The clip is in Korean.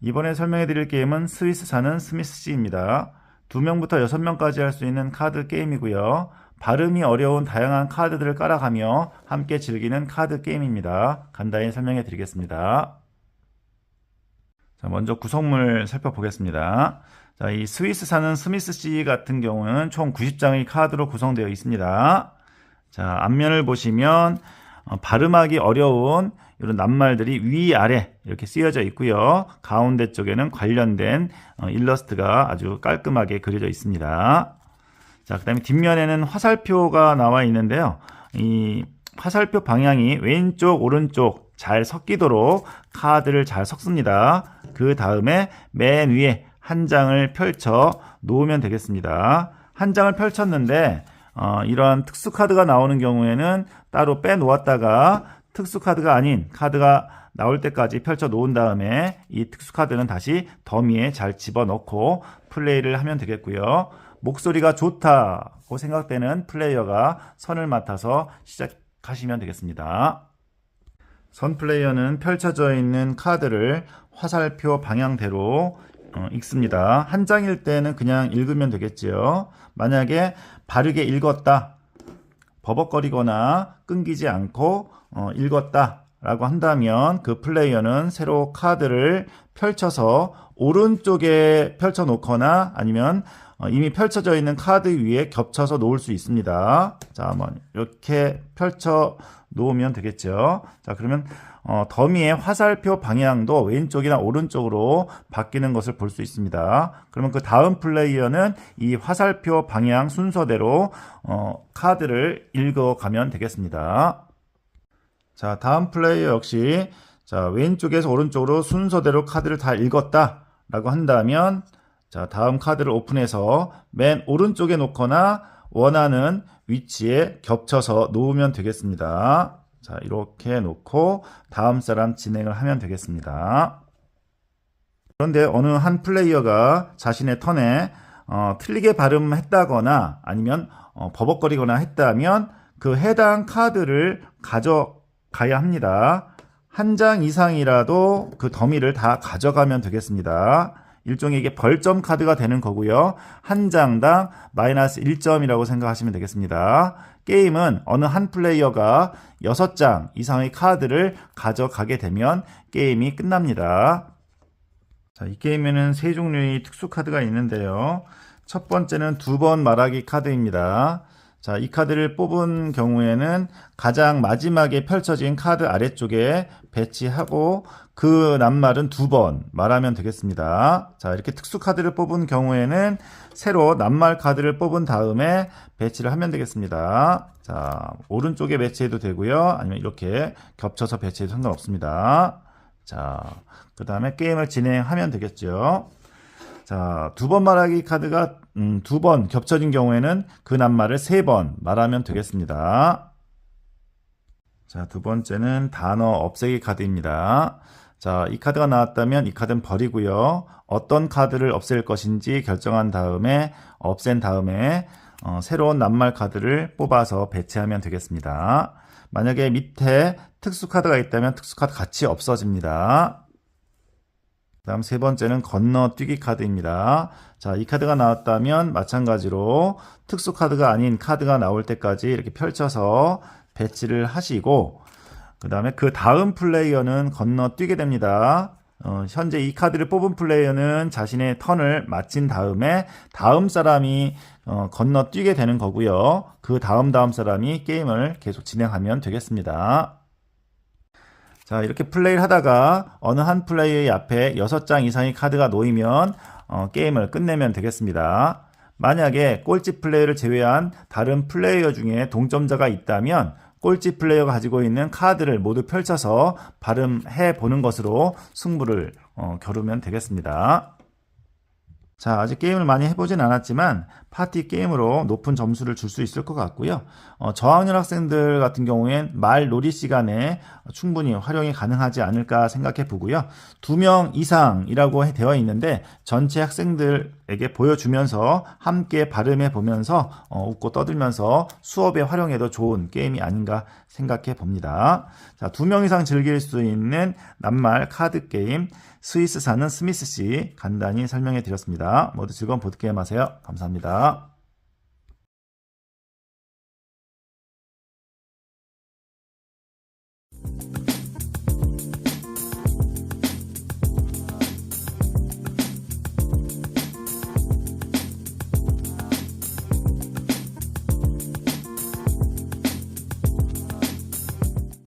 이번에 설명해 드릴 게임은 스위스 사는 스미스씨입니다. 2명부터 6명까지 할 수 있는 카드 게임이고요. 발음이 어려운 다양한 카드들을 깔아가며 함께 즐기는 카드 게임입니다. 간단히 설명해 드리겠습니다. 자, 먼저 구성물 살펴보겠습니다. 자, 이 스위스 사는 스미스씨 같은 경우는 총 90장의 카드로 구성되어 있습니다. 자, 앞면을 보시면 어, 발음하기 어려운 이런 낱말들이 위아래 이렇게 쓰여져 있고요. 가운데 쪽에는 관련된 어, 일러스트가 아주 깔끔하게 그려져 있습니다. 자, 그 다음에 뒷면에는 화살표가 나와 있는데요. 이 화살표 방향이 왼쪽, 오른쪽 잘 섞이도록 카드를 잘 섞습니다. 그 다음에 맨 위에 한 장을 펼쳐 놓으면 되겠습니다. 한 장을 펼쳤는데 어, 이런 특수 카드가 나오는 경우에는 따로 빼 놓았다가 특수 카드가 아닌 카드가 나올 때까지 펼쳐 놓은 다음에 이 특수 카드는 다시 더미에 잘 집어넣고 플레이를 하면 되겠고요. 목소리가 좋다고 생각되는 플레이어가 선을 맡아서 시작하시면 되겠습니다. 선 플레이어는 펼쳐져 있는 카드를 화살표 방향대로 어, 읽습니다. 한 장일 때는 그냥 읽으면 되겠지요. 만약에 바르게 읽었다, 버벅거리거나 끊기지 않고 어, 읽었다 라고 한다면 그 플레이어는 새로 카드를 펼쳐서 오른쪽에 펼쳐 놓거나 아니면 어, 이미 펼쳐져 있는 카드 위에 겹쳐서 놓을 수 있습니다. 자, 한번 이렇게 펼쳐 놓으면 되겠죠. 자, 그러면 어, 더미의 화살표 방향도 왼쪽이나 오른쪽으로 바뀌는 것을 볼 수 있습니다. 그러면 그 다음 플레이어는 이 화살표 방향 순서대로 어, 카드를 읽어가면 되겠습니다. 자, 다음 플레이어 역시 자, 왼쪽에서 오른쪽으로 순서대로 카드를 다 읽었다 라고 한다면 자, 다음 카드를 오픈해서 맨 오른쪽에 놓거나 원하는 위치에 겹쳐서 놓으면 되겠습니다. 자, 이렇게 놓고 다음 사람 진행을 하면 되겠습니다. 그런데 어느 한 플레이어가 자신의 턴에 어, 틀리게 발음했다거나 아니면 어, 버벅거리거나 했다면 그 해당 카드를 가져가야 합니다. 한 장 이상이라도 그 더미를 다 가져가면 되겠습니다. 일종의 이게 벌점 카드가 되는 거고요. 한 장당 마이너스 1점이라고 생각하시면 되겠습니다. 게임은 어느 한 플레이어가 6장 이상의 카드를 가져가게 되면 게임이 끝납니다. 자, 이 게임에는 세 종류의 특수 카드가 있는데요. 첫 번째는 두 번 말하기 카드입니다. 자, 이 카드를 뽑은 경우에는 가장 마지막에 펼쳐진 카드 아래쪽에 배치하고 그 낱말은 두 번 말하면 되겠습니다. 자, 이렇게 특수 카드를 뽑은 경우에는 새로 낱말 카드를 뽑은 다음에 배치를 하면 되겠습니다. 자, 오른쪽에 배치해도 되고요. 아니면 이렇게 겹쳐서 배치해도 상관없습니다. 자, 그 다음에 게임을 진행하면 되겠죠. 자, 두 번 말하기 카드가 음, 두 번 겹쳐진 경우에는 그 낱말을 세 번 말하면 되겠습니다. 자, 두 번째는 단어 없애기 카드입니다. 자, 이 카드가 나왔다면 이 카드는 버리고요. 어떤 카드를 없앨 것인지 결정한 다음에 없앤 다음에 어, 새로운 낱말 카드를 뽑아서 배치하면 되겠습니다. 만약에 밑에 특수 카드가 있다면 특수 카드 같이 없어집니다. 다음 세 번째는 건너뛰기 카드입니다. 자, 이 카드가 나왔다면 마찬가지로 특수 카드가 아닌 카드가 나올 때까지 이렇게 펼쳐서 배치를 하시고 그 다음에 그 다음 플레이어는 건너뛰게 됩니다. 어, 현재 이 카드를 뽑은 플레이어는 자신의 턴을 마친 다음에 다음 사람이 어, 건너뛰게 되는 거고요. 그 다음 다음 사람이 게임을 계속 진행하면 되겠습니다. 자, 이렇게 플레이를 하다가 어느 한 플레이어의 앞에 6장 이상의 카드가 놓이면 어, 게임을 끝내면 되겠습니다. 만약에 꼴찌 플레이를 제외한 다른 플레이어 중에 동점자가 있다면 꼴찌 플레이어가 가지고 있는 카드를 모두 펼쳐서 발음해 보는 것으로 승부를 어, 겨루면 되겠습니다. 자, 아직 게임을 많이 해보진 않았지만 파티 게임으로 높은 점수를 줄 수 있을 것 같고요. 어, 저학년 학생들 같은 경우엔 말 놀이 시간에 충분히 활용이 가능하지 않을까 생각해 보고요. 두 명 이상이라고 해- 되어 있는데 전체 학생들에게 보여주면서 함께 발음해 보면서 어, 웃고 떠들면서 수업에 활용해도 좋은 게임이 아닌가 생각해 봅니다. 자, 두 명 이상 즐길 수 있는 낱말 카드 게임 스위스 사는 스미스 씨 간단히 설명해 드렸 모두 즐거운 보드게임 하세요. 감사합니다.